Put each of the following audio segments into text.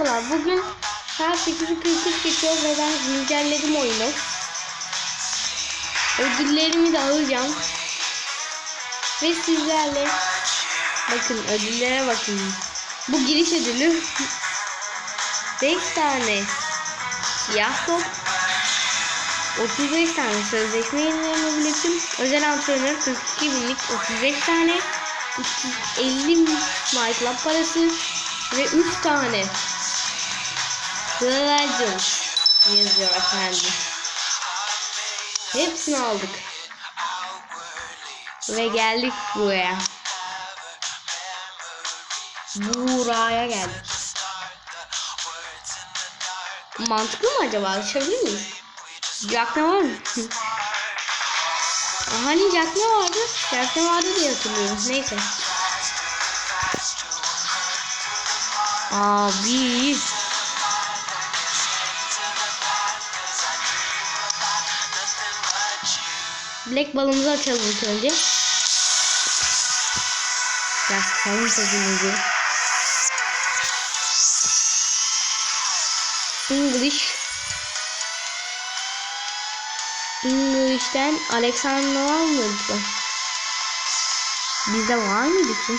merhabalar. Bugün saat 8'i 43 geçiyor ve ben güncelledim oyunu. Ödüllerimi de alacağım. Ve sizlerle bakın ödüllere bakın. Bu giriş ödülü 5 tane siyah top 35 tane sözleşme yenileme biletim. Özel antrenör 42 binlik 35 tane 350 My Club parası ve 3 tane Legend yazıyor efendim. Hepsini aldık. Ve geldik buraya. Buraya geldik. Mantıklı mı acaba? Açabilir miyiz? Jackne var mı? hani Jackne vardı? Jackne vardı diye hatırlıyorum. Neyse. Abi. Black balımızı açalım ilk önce. Biraz kalın sesimizi. English. English'ten Alexander var mıydı? Bizde var mıydı ki?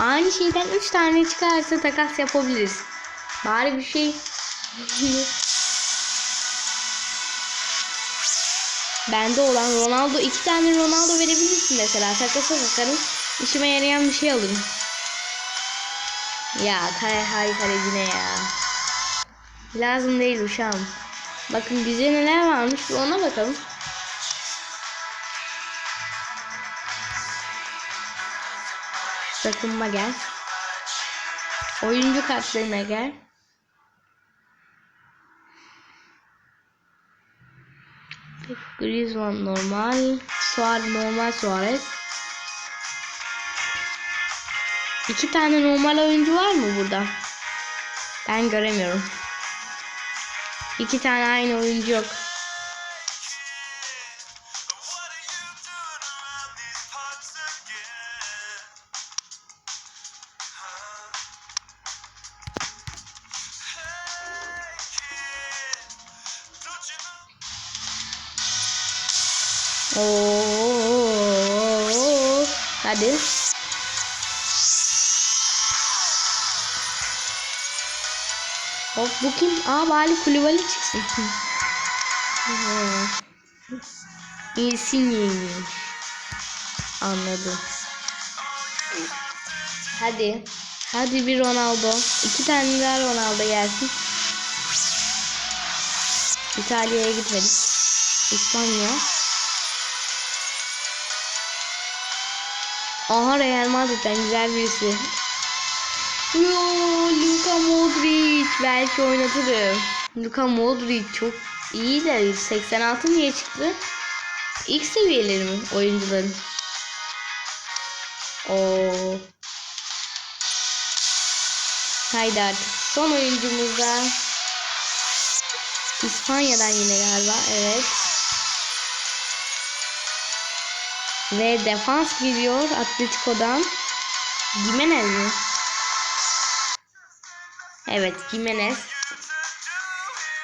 Aynı şeyden 3 tane çıkarsa takas yapabiliriz. Bari bir şey Bende olan Ronaldo iki tane Ronaldo verebilirsin mesela. Takasa takarım. İşime yarayan bir şey alırım. Ya kare hay kalecine ya. Lazım değil uşağım. Bakın bize neler varmış bir ona bakalım. Takımma gel. Oyuncu kartlarına gel. Griezmann normal. Suarez normal Suarez. İki tane normal oyuncu var mı burada? Ben göremiyorum. İki tane aynı oyuncu yok. Hop bu kim? Aa bari Kulübali çıksın. İyisin Anladım. Hadi. Hadi bir Ronaldo. İki tane daha Ronaldo gelsin. İtalya'ya gitmedik. İspanya. Aha Real Madrid'den güzel birisi. Yo, Luka belki oynatırım. Luka Modric çok iyi de 86 niye çıktı? İlk seviyeleri mi oyuncuların? Oo. Haydi artık son oyuncumuzda İspanya'dan yine galiba evet. Ve defans geliyor Atletico'dan. Gimenez mi? Evet Gimenez.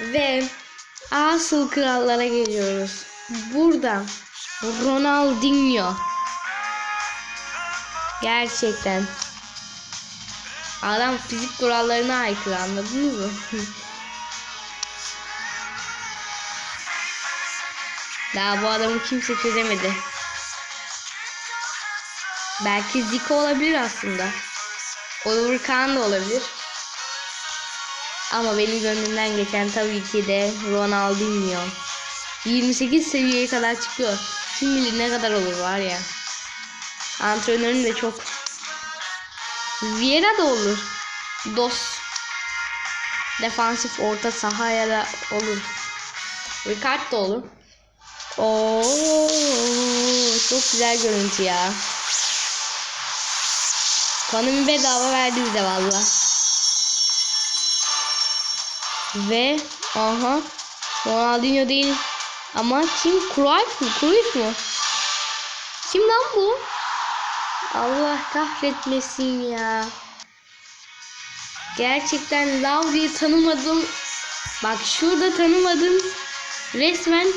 Ve asıl krallara geliyoruz. Burada Ronaldinho. Gerçekten. Adam fizik kurallarına aykırı anladınız mı? Daha bu adamı kimse çözemedi. Belki Zico olabilir aslında. Oliver Kahn da olabilir. Ama benim gönlümden geçen tabii ki de Ronaldinho. 28 seviyeye kadar çıkıyor. Kim bilir ne kadar olur var ya. Antrenörün de çok. Vieira da olur. Dos. Defansif orta sahaya da olur. Ricard da olur. Oo, çok güzel görüntü ya. Konumi bedava verdi bize valla. Ve aha Ronaldinho değil ama kim? Cruyff mu? Cruyff mu? Kim lan bu? Allah kahretmesin ya. Gerçekten Lauri'yi tanımadım. Bak şurada tanımadım. Resmen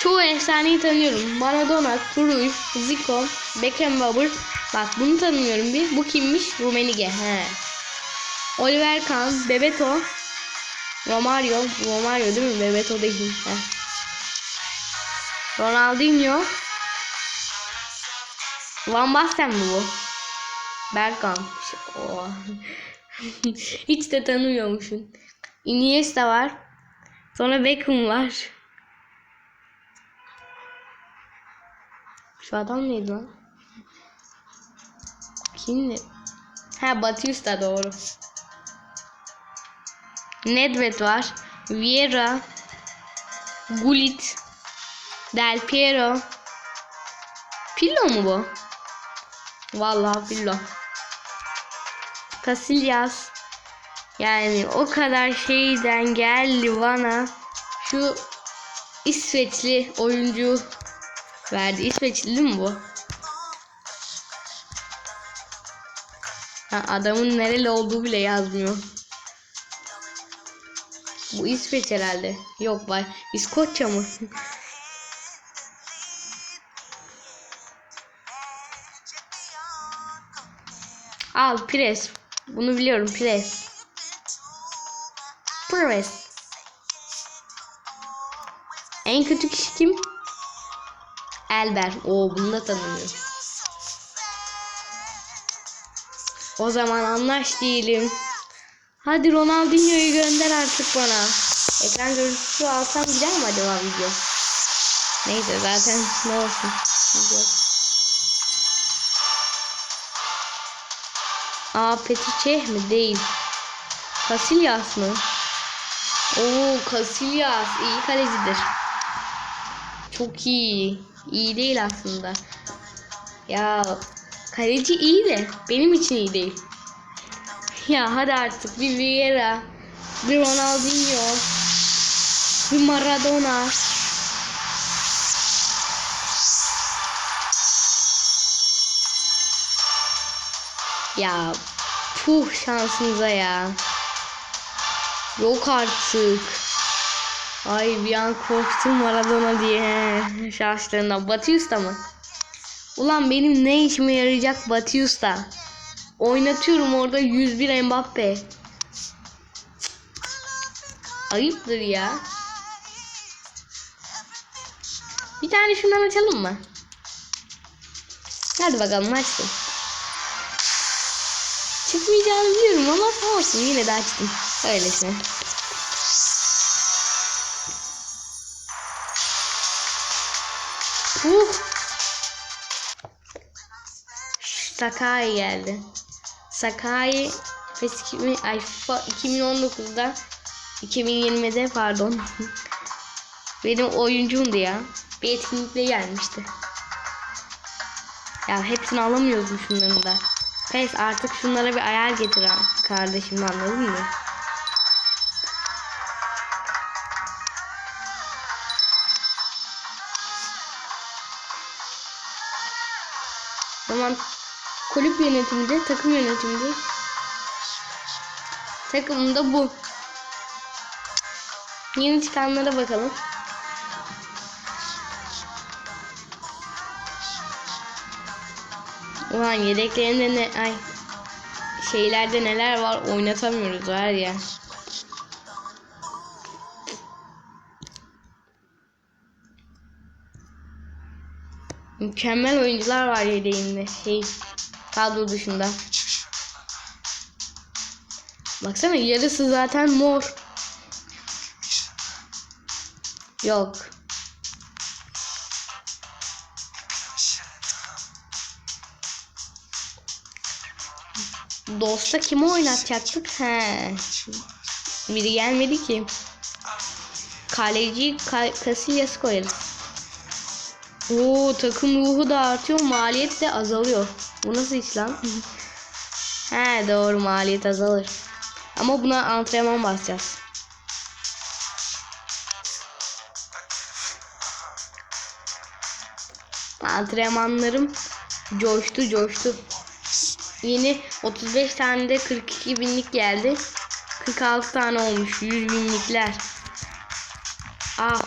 çoğu efsaneyi tanıyorum. Maradona, Cruyff, Zico, Beckenbauer. Bak bunu tanımıyorum bir. Bu kimmiş? Rumenige. He. Oliver Kahn, Bebeto, Romario. Romario değil mi? Bebeto değil. He. Ronaldinho. Van Basten mi bu? Bergkamp. Oha. Hiç de tanımıyormuşum. Iniesta var. Sonra Beckham var. Şu adam neydi lan? Kimdi? Ha Batista doğru. Nedved var. Vieira. Gullit. Del Piero. Pillo mu bu? Vallahi Pillo. Casillas. Yani o kadar şeyden geldi bana. Şu İsveçli oyuncu verdi. İsveçli değil mi bu? Ha, adamın nereli olduğu bile yazmıyor. Bu İsveç herhalde. Yok var. İskoçya mı? Al pres. Bunu biliyorum pres. Pres. En kötü kişi kim? Elber. Oo bunu da tanımıyorum. O zaman anlaş diyelim. Hadi Ronaldinho'yu gönder artık bana. Ekran görüntüsü alsam gider mi acaba video? Neyse zaten ne olsun. Video. Aa Petiçeh mi? Değil. Casillas mı? Oo Casillas iyi kalecidir. Çok iyi. İyi değil aslında. Ya kaleci iyi de benim için iyi değil. Ya hadi artık bir Vieira, bir Ronaldinho, bir Maradona. Ya puh şansınıza ya. Yok artık. Ay bir an korktum Maradona diye. Şaşlarından. Batista mı? Ulan benim ne işime yarayacak Batista? Oynatıyorum orada 101 Mbappe. Ayıptır ya. Bir tane şundan açalım mı? Hadi bakalım açtım. Çıkmayacağını biliyorum ama olsun yine de açtım. Öylesine. Uh. Sakai geldi. Sakai PES 2000, ay, FIFA 2019'da 2020'de pardon. Benim oyuncumdu ya. Bir etkinlikle gelmişti. Ya hepsini alamıyoruz şunların da. PES artık şunlara bir ayar getir kardeşim anladın mı? Kulüp yönetiminde, takım yönetiminde takımında bu. Yeni çıkanlara bakalım. Ulan yedeklerinde ne ay şeylerde neler var oynatamıyoruz var ya. Mükemmel oyuncular var yedeğinde. Şey kadro dışında. Baksana yarısı zaten mor. Yok. Dost'a kimi oynatacaktık? He. Biri gelmedi ki. Kaleci Ka Casillas koyarız. Oo takım ruhu da artıyor, maliyet de azalıyor. Bu nasıl iş lan? He doğru maliyet azalır. Ama buna antrenman basacağız. Antrenmanlarım Coştu coştu. Yeni 35 tane de 42 binlik geldi. 46 tane olmuş. 100 binlikler. Ah.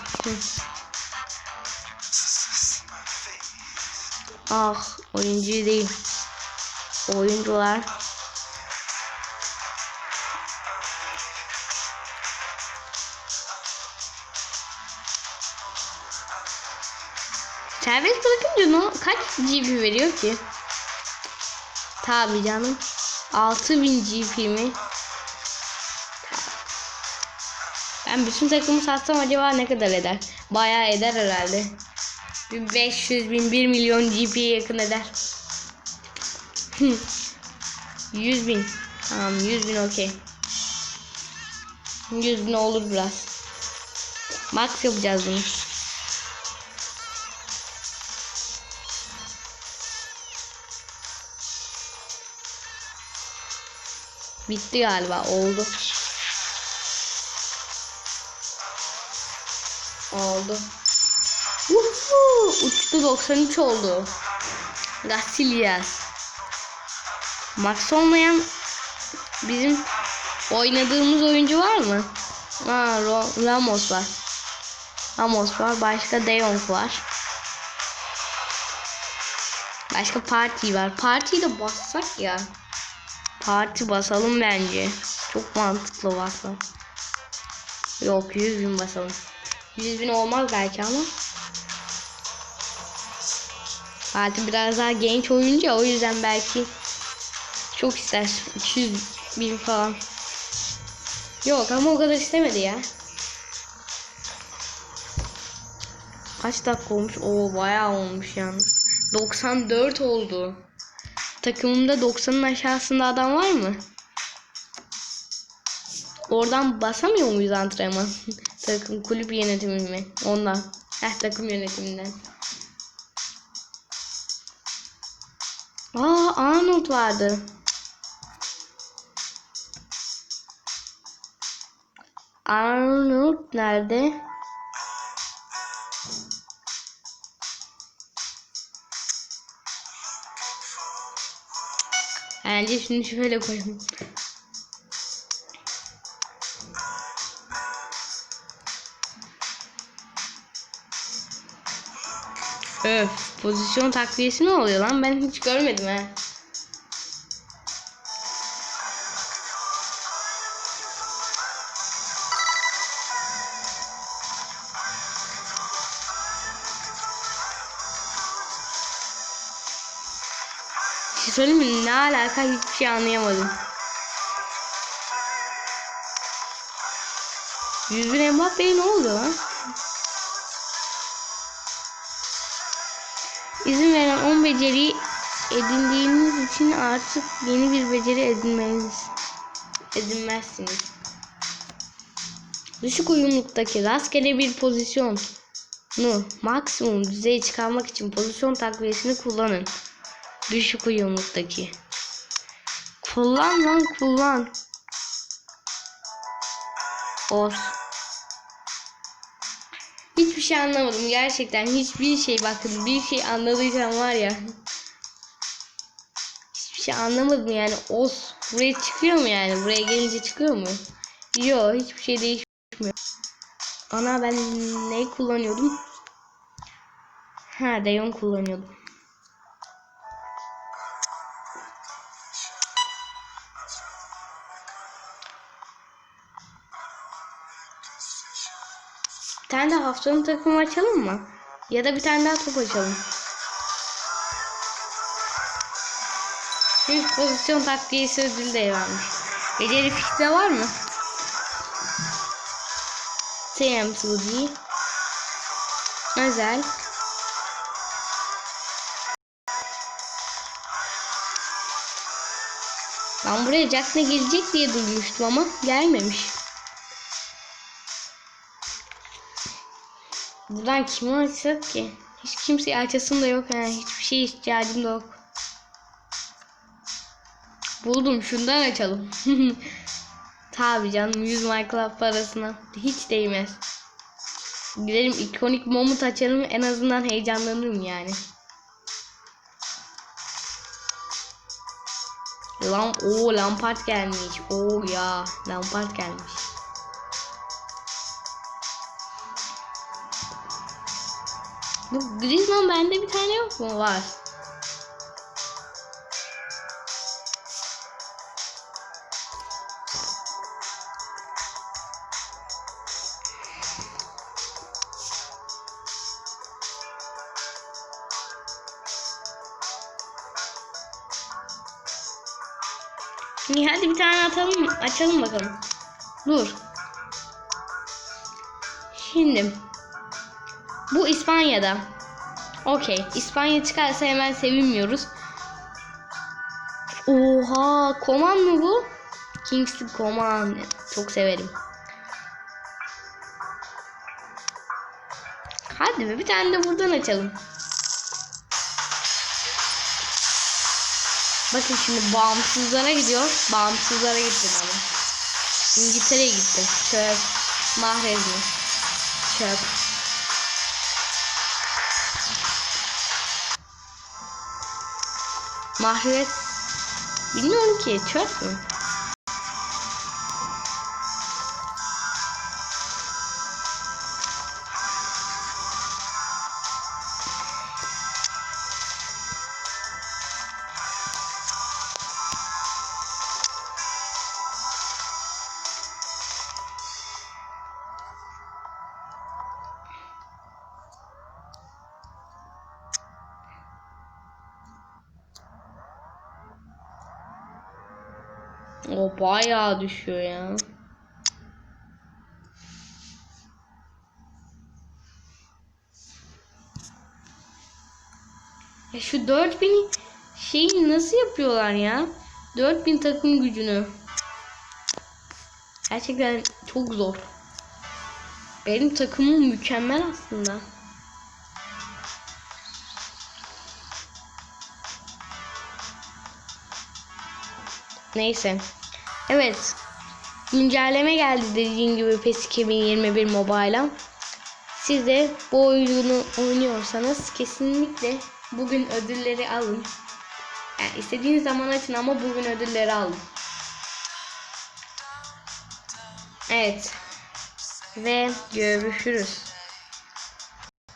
Ah oyuncu değil. Oyuncular. Serbest bırakınca no, kaç GP veriyor ki? Tabi canım. 6000 GP mi? Ben bütün takımı satsam acaba ne kadar eder? Bayağı eder herhalde. Bir 500 bin 1 milyon GP'ye yakın eder. 100 bin. Tamam 100 bin okey. 100 bin olur biraz. Max yapacağız bunu. Bitti galiba oldu. Oldu. Uhu, uçtu 93 oldu. Gasillas. Max olmayan bizim oynadığımız oyuncu var mı? Ha, Ramos var. Ramos var. Başka De Jong var. Başka Party var. Partiyi de bassak ya. Parti basalım bence. Çok mantıklı basalım. Yok 100 bin basalım. 100 bin olmaz belki ama. Parti biraz daha genç oyuncu o yüzden belki çok ister. 200 bin falan. Yok ama o kadar istemedi ya. Kaç dakika olmuş? Oo bayağı olmuş yalnız. 94 oldu. Takımımda 90'ın aşağısında adam var mı? Oradan basamıyor muyuz antrenman? Takım kulüp yönetimi mi? Ondan. Heh takım yönetiminden. Aa Arnold vardı. Arnold nerede? Bence şunu şöyle koyalım. Öf, pozisyon takviyesi ne oluyor lan? Ben hiç görmedim. Bir şey söyleyeyim mi? Ne alaka hiçbir şey anlayamadım. 100 bin Mbappe'ye ne oldu lan? 10 beceri edindiğiniz için artık yeni bir beceri edinmeniz edinmezsiniz. Düşük uyumluluktaki rastgele bir pozisyonu maksimum düzeye çıkarmak için pozisyon takviyesini kullanın. Düşük uyumluluktaki. Kullan lan kullan. Os. Hiçbir şey anlamadım. Gerçekten hiçbir şey bakın bir şey anladıysam var ya. Hiçbir şey anlamadım yani. Os buraya çıkıyor mu yani? Buraya gelince çıkıyor mu? Yok hiçbir şey değişmiyor. Ana ben ne kullanıyordum? Ha Deyon kullanıyordum Bir tane de haftanın takımı açalım mı? Ya da bir tane daha top açalım. Bir pozisyon takviyesi ödülü de varmış. Beceri fikre var mı? TMCG Özel Ben buraya Jack ne gelecek diye duymuştum ama gelmemiş. Buradan kimi açsak ki? Hiç kimseyi açasım da yok yani. Hiçbir şeye ihtiyacım da yok. Buldum şundan açalım. Tabi canım 100 Minecraft parasına. Hiç değmez. Gidelim ikonik momut açalım en azından heyecanlanırım yani. Lam o Lampard gelmiş. Oo ya Lampard gelmiş. Bu Griezmann bende bir tane yok mu? Var. İyi hadi bir tane atalım açalım bakalım. Dur. Şimdi bu İspanya'da. Okey. İspanya çıkarsa hemen sevinmiyoruz. Oha, Koman mı bu? Kingsley Koman. Çok severim. Hadi bir tane de buradan açalım. Bakın şimdi bağımsızlara gidiyor. Bağımsızlara gitti ama. İngiltere'ye gitti. Çöp. Mahrez mi? Çöp. Mahrez. Bilmiyorum ki. Çöp mü? O bayağı düşüyor ya. Ya şu 4000 şeyi nasıl yapıyorlar ya? 4000 takım gücünü. Gerçekten çok zor. Benim takımım mükemmel aslında. Neyse. Evet. Güncelleme geldi dediğim gibi PES 2021 Mobile'a. Siz de bu oyunu oynuyorsanız kesinlikle bugün ödülleri alın. Yani istediğiniz zaman açın ama bugün ödülleri alın. Evet. Ve görüşürüz.